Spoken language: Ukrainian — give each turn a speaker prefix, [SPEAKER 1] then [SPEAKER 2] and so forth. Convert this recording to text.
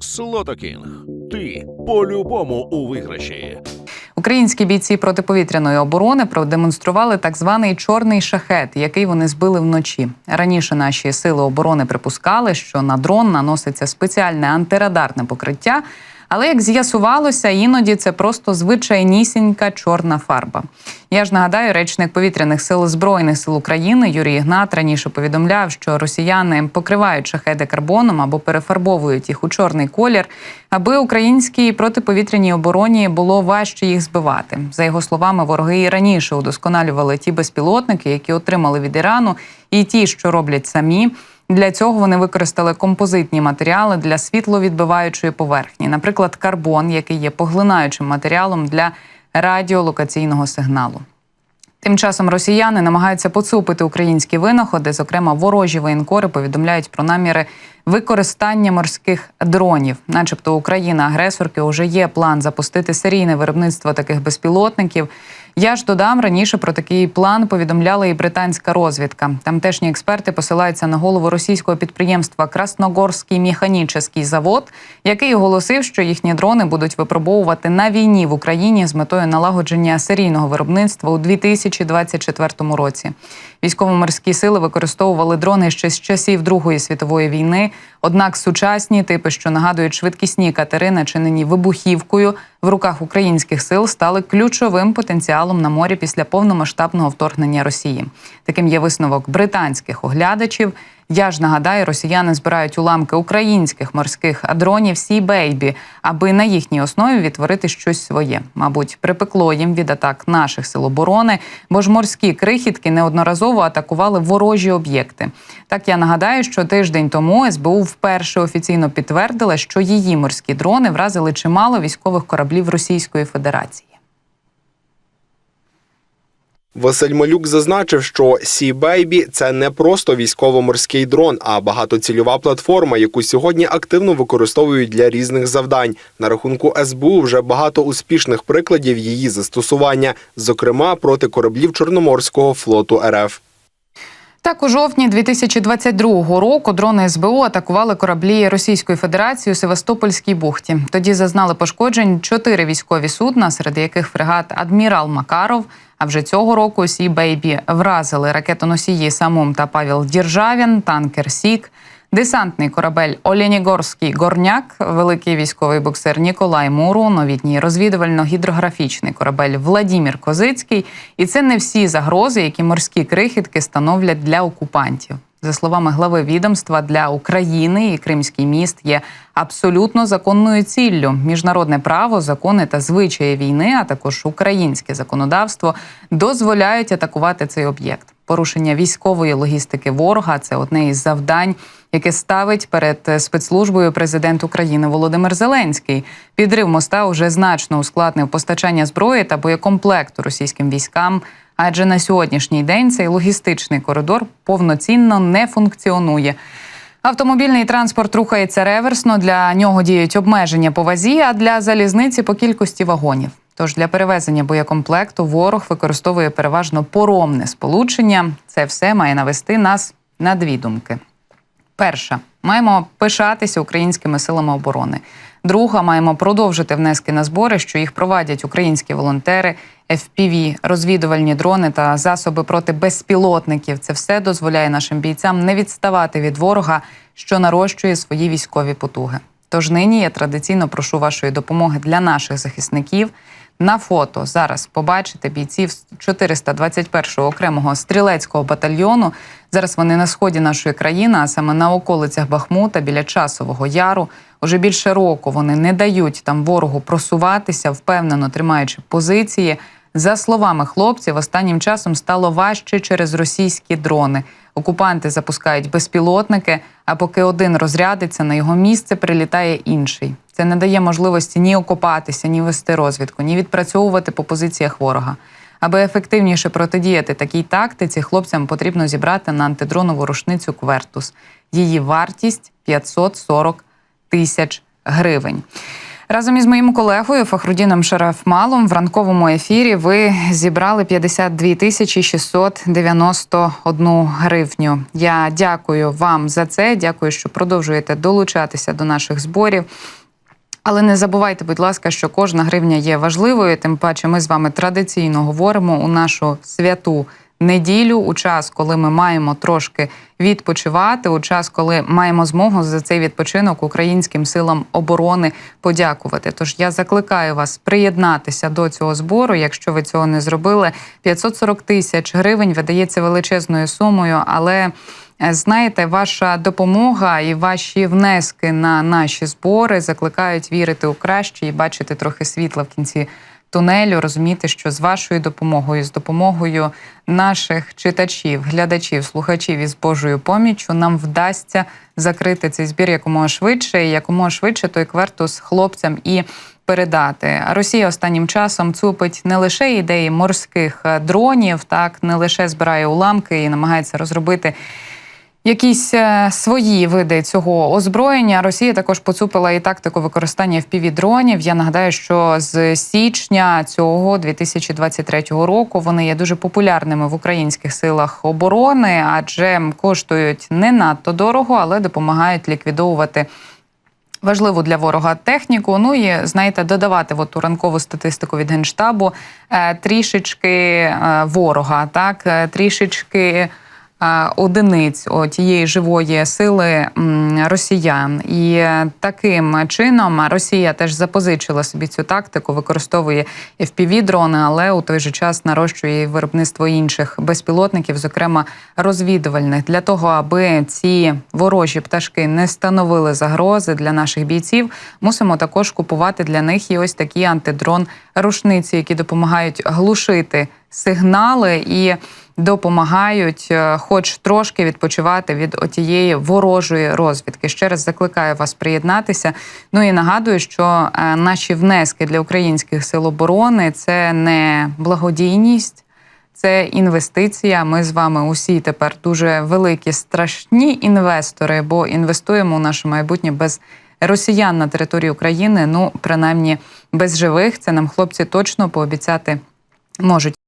[SPEAKER 1] Слотокінг. Ти по-любому у виграші.
[SPEAKER 2] Українські бійці протиповітряної оборони продемонстрували так званий чорний шахет, який вони збили вночі. Раніше наші сили оборони припускали, що на дрон наноситься спеціальне антирадарне покриття. Але як з'ясувалося, іноді це просто звичайнісінька чорна фарба. Я ж нагадаю, речник повітряних сил збройних сил України Юрій Ігнат раніше повідомляв, що росіяни покривають шахеди карбоном або перефарбовують їх у чорний колір, аби українській протиповітряній обороні було важче їх збивати. За його словами, вороги і раніше удосконалювали ті безпілотники, які отримали від Ірану, і ті, що роблять самі. Для цього вони використали композитні матеріали для світловідбиваючої поверхні, наприклад, карбон, який є поглинаючим матеріалом для радіолокаційного сигналу. Тим часом росіяни намагаються поцупити українські винаходи. Зокрема, ворожі воєнкори повідомляють про наміри використання морських дронів, начебто Україна агресорки вже є план запустити серійне виробництво таких безпілотників. Я ж додам раніше про такий план повідомляла і британська розвідка. Тамтешні експерти посилаються на голову російського підприємства Красногорський механічний завод, який оголосив, що їхні дрони будуть випробовувати на війні в Україні з метою налагодження серійного виробництва у 2024 році. Військово-морські сили використовували дрони ще з часів Другої світової війни. Однак сучасні типи, що нагадують швидкісні катери, начинені вибухівкою в руках українських сил, стали ключовим потенціалом на морі після повномасштабного вторгнення Росії. Таким є висновок британських оглядачів. Я ж нагадаю, росіяни збирають уламки українських морських дронів Сі Бейбі, аби на їхній основі відтворити щось своє. Мабуть, припекло їм від атак наших сил оборони, бо ж морські крихітки неодноразово атакували ворожі об'єкти. Так я нагадаю, що тиждень тому СБУ вперше офіційно підтвердила, що її морські дрони вразили чимало військових кораблів Російської Федерації.
[SPEAKER 3] Василь Малюк зазначив, що Сі Бейбі це не просто військово-морський дрон, а багатоцільова платформа, яку сьогодні активно використовують для різних завдань. На рахунку СБУ вже багато успішних прикладів її застосування, зокрема проти кораблів Чорноморського флоту РФ.
[SPEAKER 2] Так, у жовтні 2022 року дрони СБУ атакували кораблі Російської Федерації у Севастопольській бухті. Тоді зазнали пошкоджень чотири військові судна, серед яких фрегат Адмірал Макаров. А вже цього року Сі Бейбі вразили ракетоносії Самум та Павел Діржавін, танкер Сік, десантний корабель Олєнігорський Горняк, великий військовий боксер Ніколай Муру, новітній розвідувально-гідрографічний корабель Владімір Козицький. І це не всі загрози, які морські крихітки становлять для окупантів. За словами глави відомства для України і Кримський міст є абсолютно законною ціллю. Міжнародне право, закони та звичаї війни, а також українське законодавство дозволяють атакувати цей об'єкт. Порушення військової логістики ворога це одне із завдань, яке ставить перед спецслужбою президент України Володимир Зеленський. Підрив моста уже значно ускладнив постачання зброї та боєкомплекту російським військам. Адже на сьогоднішній день цей логістичний коридор повноцінно не функціонує. Автомобільний транспорт рухається реверсно. Для нього діють обмеження по вазі, а для залізниці по кількості вагонів. Тож для перевезення боєкомплекту ворог використовує переважно поромне сполучення. Це все має навести нас на дві думки. Перша маємо пишатися українськими силами оборони. Друга маємо продовжити внески на збори, що їх провадять українські волонтери, FPV, розвідувальні дрони та засоби проти безпілотників. Це все дозволяє нашим бійцям не відставати від ворога, що нарощує свої військові потуги. Тож нині я традиційно прошу вашої допомоги для наших захисників. На фото зараз побачите бійців 421-го окремого стрілецького батальйону. Зараз вони на сході нашої країни, а саме на околицях Бахмута біля часового яру. Уже більше року вони не дають там ворогу просуватися, впевнено тримаючи позиції. За словами хлопців, останнім часом стало важче через російські дрони. Окупанти запускають безпілотники, а поки один розрядиться, на його місце прилітає інший. Це не дає можливості ні окопатися, ні вести розвідку, ні відпрацьовувати по позиціях ворога. Аби ефективніше протидіяти такій тактиці, хлопцям потрібно зібрати на антидронову рушницю Квертус. Її вартість 540 тисяч гривень. Разом із моїм колегою Фахрудіном Шарафмалом в ранковому ефірі ви зібрали 52 тисячі 691 гривню. Я дякую вам за це. Дякую, що продовжуєте долучатися до наших зборів. Але не забувайте, будь ласка, що кожна гривня є важливою. Тим паче, ми з вами традиційно говоримо у нашу святу неділю, у час, коли ми маємо трошки відпочивати, у час, коли маємо змогу за цей відпочинок українським силам оборони подякувати. Тож я закликаю вас приєднатися до цього збору. Якщо ви цього не зробили, 540 тисяч гривень видається величезною сумою, але Е, Знаєте, ваша допомога і ваші внески на наші збори закликають вірити у краще і бачити трохи світла в кінці тунелю, розуміти, що з вашою допомогою, з допомогою наших читачів, глядачів, слухачів і з Божою поміччю нам вдасться закрити цей збір якомога швидше, і якомога швидше той квертус хлопцям і передати. Росія останнім часом цупить не лише ідеї морських е, дронів, так не лише збирає уламки і намагається розробити якісь е, свої види цього озброєння. Росія також поцупила і тактику використання впівдронів. Я нагадаю, що з січня цього 2023 року вони є дуже популярними в українських силах оборони, адже коштують не надто дорого, але допомагають ліквідовувати. Важливу для ворога техніку. Ну і знаєте, додавати от у ранкову статистику від генштабу е, трішечки е, ворога, так трішечки одиниць тієї живої сили росіян. І е, таким чином Росія теж запозичила собі цю тактику, використовує FPV-дрони, але у той же час нарощує виробництво інших безпілотників, зокрема розвідувальних, для того, аби ці ворожі пташки не становили загрози для наших бійців. Мусимо також купувати для них і ось такі антидрон-рушниці, які допомагають глушити сигнали і допомагають, е, хоч трошки відпочивати від отієї ворожої розвідки. Ще раз закликаю вас приєднатися. Ну і нагадую, що е, наші внески для українських сил оборони це не благодійність. Це інвестиція. Ми з вами усі тепер дуже великі, страшні інвестори, бо інвестуємо у наше майбутнє без росіян на території України. Ну, принаймні без живих. Це нам хлопці точно пообіцяти можуть.